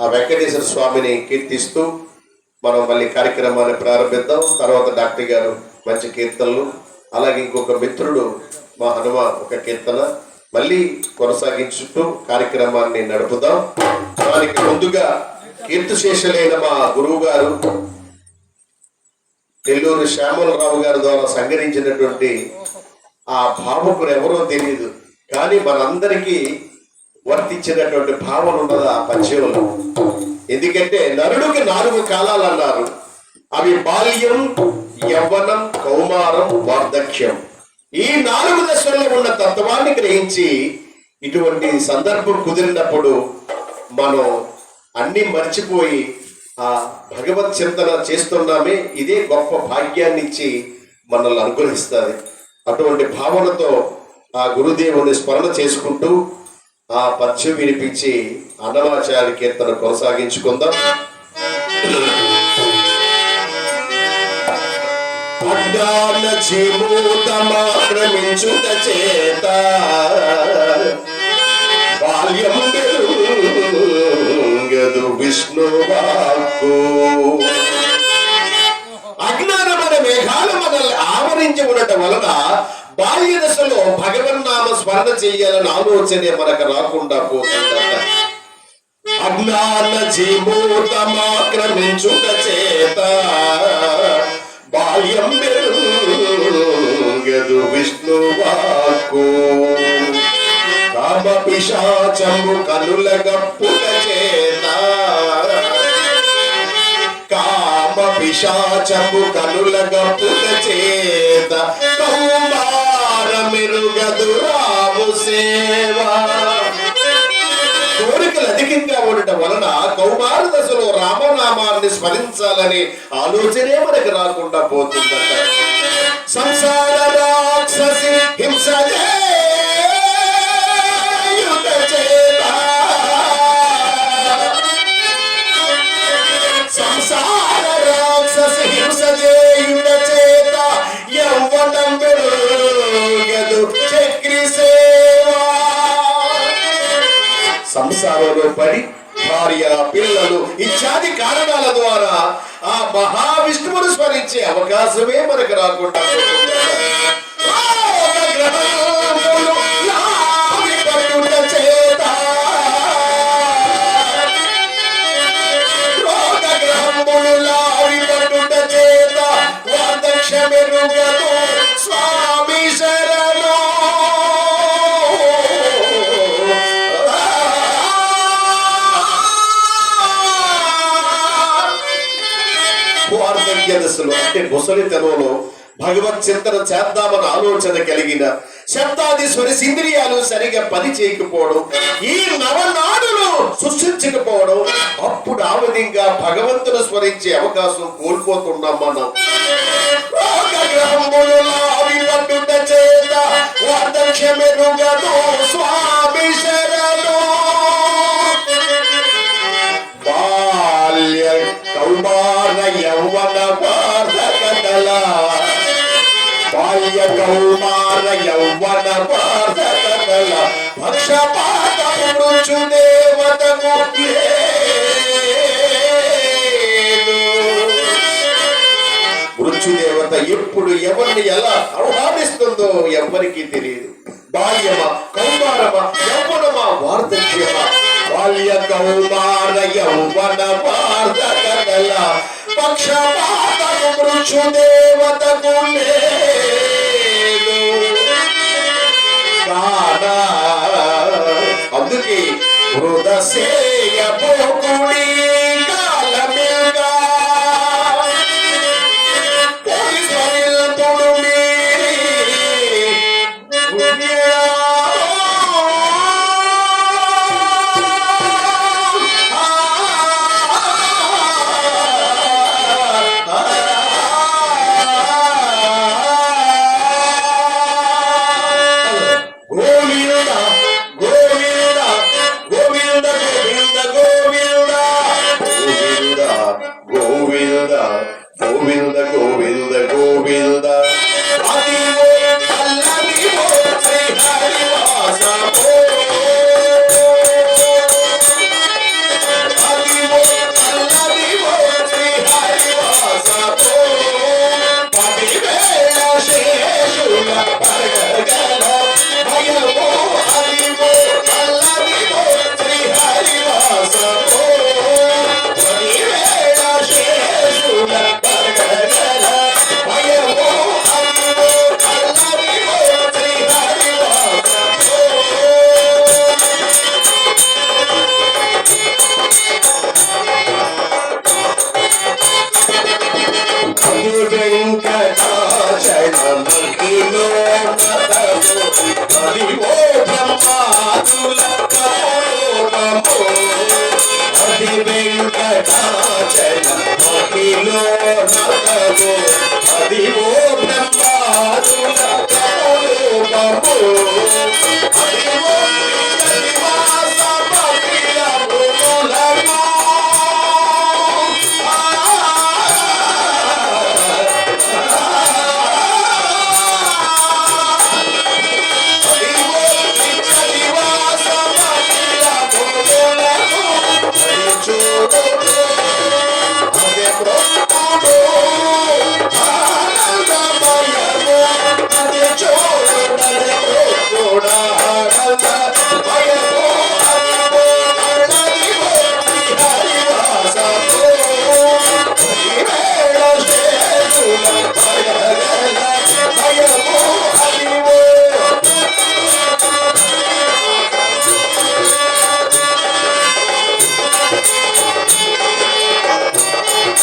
ఆ వెంకటేశ్వర స్వామిని కీర్తిస్తూ మనం మళ్ళీ కార్యక్రమాన్ని ప్రారంభిద్దాం. తర్వాత డాక్టర్ గారు మంచి కీర్తనలు అలాగే ఇంకొక మిత్రుడు మా హనుమ ఒక కీర్తన మళ్ళీ కొనసాగించుతూ కార్యక్రమాన్ని నడుపుదాం. దానికి ముందుగా కీర్తిశేషులైన మా గురువు గారు నెల్లూరు శ్యామలరావు గారి ద్వారా సంగరించినటువంటి ఆ భావకులు ఎవరో తెలియదు కానీ మనందరికీ వర్తించినటువంటి భావన ఉన్నది ఆ పద్యంలో ఎందుకంటే నరుడికి నాలుగు కాలాలు అన్నారు అవి బాల్యం యవ్వనం కౌమారం వార్ధక్యం. ఈ నాలుగు దశల్లో ఉన్న తత్వాన్ని గ్రహించి ఇటువంటి సందర్భం కుదిరినప్పుడు మనం అన్ని మర్చిపోయి ఆ భగవత్ చింతన చేస్తున్నామే ఇదే గొప్ప భాగ్యాన్ని ఇచ్చి మనల్ని అనుగ్రహిస్తుంది. అటువంటి భావనతో ఆ గురుదేవుని స్మరణ చేసుకుంటూ ఆ పద్యం వినిపించి అన్నమాచార్య కీర్తన కొనసాగించుకుందాం. అడ్డాన జీవోతమాక్రమించుట చేత బాల్యం గదు విష్ణువాకు అజ్ఞానమైన మేఘాలు మనల్ని ఆవరించి ఉండటం వలన బాల్య దశలో భగవన్నామ స్మరణ చేయాలని ఆలోచనే మనకు రాకుండా పోతుందట. అజ్ఞాన జీమూతమాక్రమించుట చేత బాల్యం గదు విష్ణువాకు కామ పిశాచము కనుల గప్పుట చేత కామ పిశాచము కనుల గప్పుట చేత వలన కౌమార దశలో రామనామాన్ని స్మరించాలని ఆలోచనే మనకి రాకుండా పోతుందట. సంసార రాక్షసి హింస సంసార రాక్షసి హింస చేయుట చేత యవ్వనం వెలుగదు చక్రి సేవా. సంసారంలో పడి భార్య పిల్లలు ఇత్యాది కారణాల ద్వారా ఆ మహావిష్ణువును స్మరించే అవకాశమే మనకు రాకుండా వార్ధక్య దశలో అంటే ముసలితనంలో భగవత్ చింతన చేద్దామన్న ఆలోచన కలిగిన శబ్దాది ఇంద్రియాలు సరిగా పని చేయకపోవడం ఈ నవనాడులు సృష్టించకపోవడం అప్పుడు ఆ విధంగా భగవంతుని స్మరించే అవకాశం కోల్పోతున్నాం మనం. బాల్య కౌమార యౌవన వార్ధకదల పక్షపాత మృత్యు దేవతకు మృత్యుదేవత ఎప్పుడు ఎవరిని ఎలా ఆహ్వానిస్తుందో ఎవరికి తెలియదు. బాల్యమా కౌమారమా యవ్వనమా వార్ధక్యమా బాల్య కౌమార యౌవన వార్ధకల పక్షపాతము మృత్యుదేవతకు లేదు కాదా అందుకే హృదసేయ నగము అదివో బ్రహ్మాదుల ప్రభురూపము